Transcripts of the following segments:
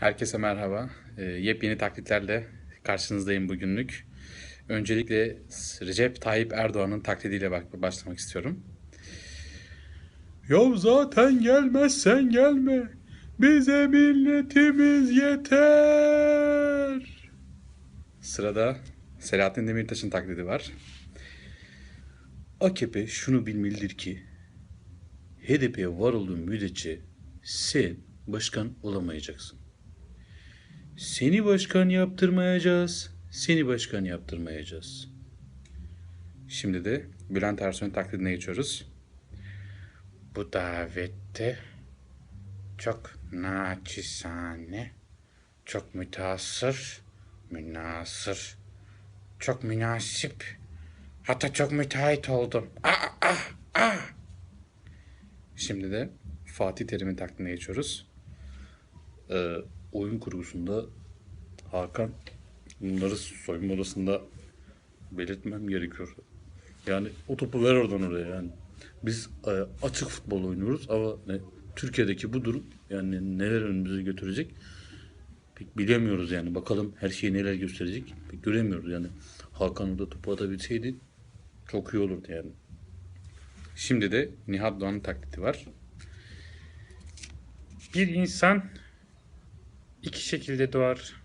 Herkese merhaba. Ee, yepyeni taklitlerle karşınızdayım bugünlük. Öncelikle Recep Tayyip Erdoğan'ın taklidiyle başlamak istiyorum. Ya zaten gelmezsen gelme. Bize milletimiz yeter. Sırada Selahattin Demirtaş'ın taklidi var. AKP şunu bilmelidir ki HDP'ye var olduğun müddetçe sen başkan olamayacaksın. Seni başkan yaptırmayacağız. Seni başkan yaptırmayacağız. Şimdi de Bülent Ersoy'un taklidine geçiyoruz. Bu davette çok naçizane, çok müteassır, münasır, çok münasip, hatta çok müteahhit oldum. Ah, ah, ah. Şimdi de Fatih Terim'in taklidine geçiyoruz. Ee, oyun kurgusunda Hakan bunları soyunma odasında belirtmem gerekiyor. Yani o topu ver oradan oraya yani. Biz e, açık futbol oynuyoruz ama ne, Türkiye'deki bu durum yani neler önümüze götürecek pek bilemiyoruz yani. Bakalım her şey neler gösterecek pek göremiyoruz yani. Hakan orada topu atabilseydi çok iyi olurdu yani. Şimdi de Nihat Doğan'ın taklidi var. Bir insan iki şekilde doğar.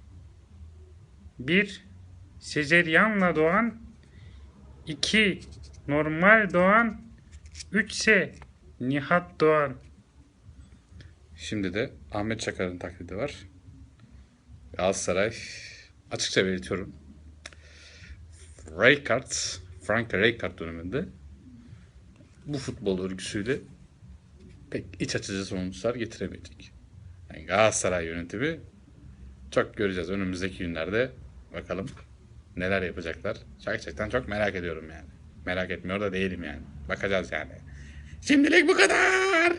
Bir, sezeryanla doğan. iki normal doğan. Üçse Nihat doğan. Şimdi de Ahmet Çakar'ın taklidi var. Galatasaray açıkça belirtiyorum. Rijkaard, Frank Rijkaard döneminde bu futbol örgüsüyle pek iç açıcı sonuçlar getiremeyecek. Yani Galatasaray yönetimi çok göreceğiz önümüzdeki günlerde. Bakalım neler yapacaklar. Gerçekten çok merak ediyorum yani. Merak etmiyor da değilim yani. Bakacağız yani. Şimdilik bu kadar.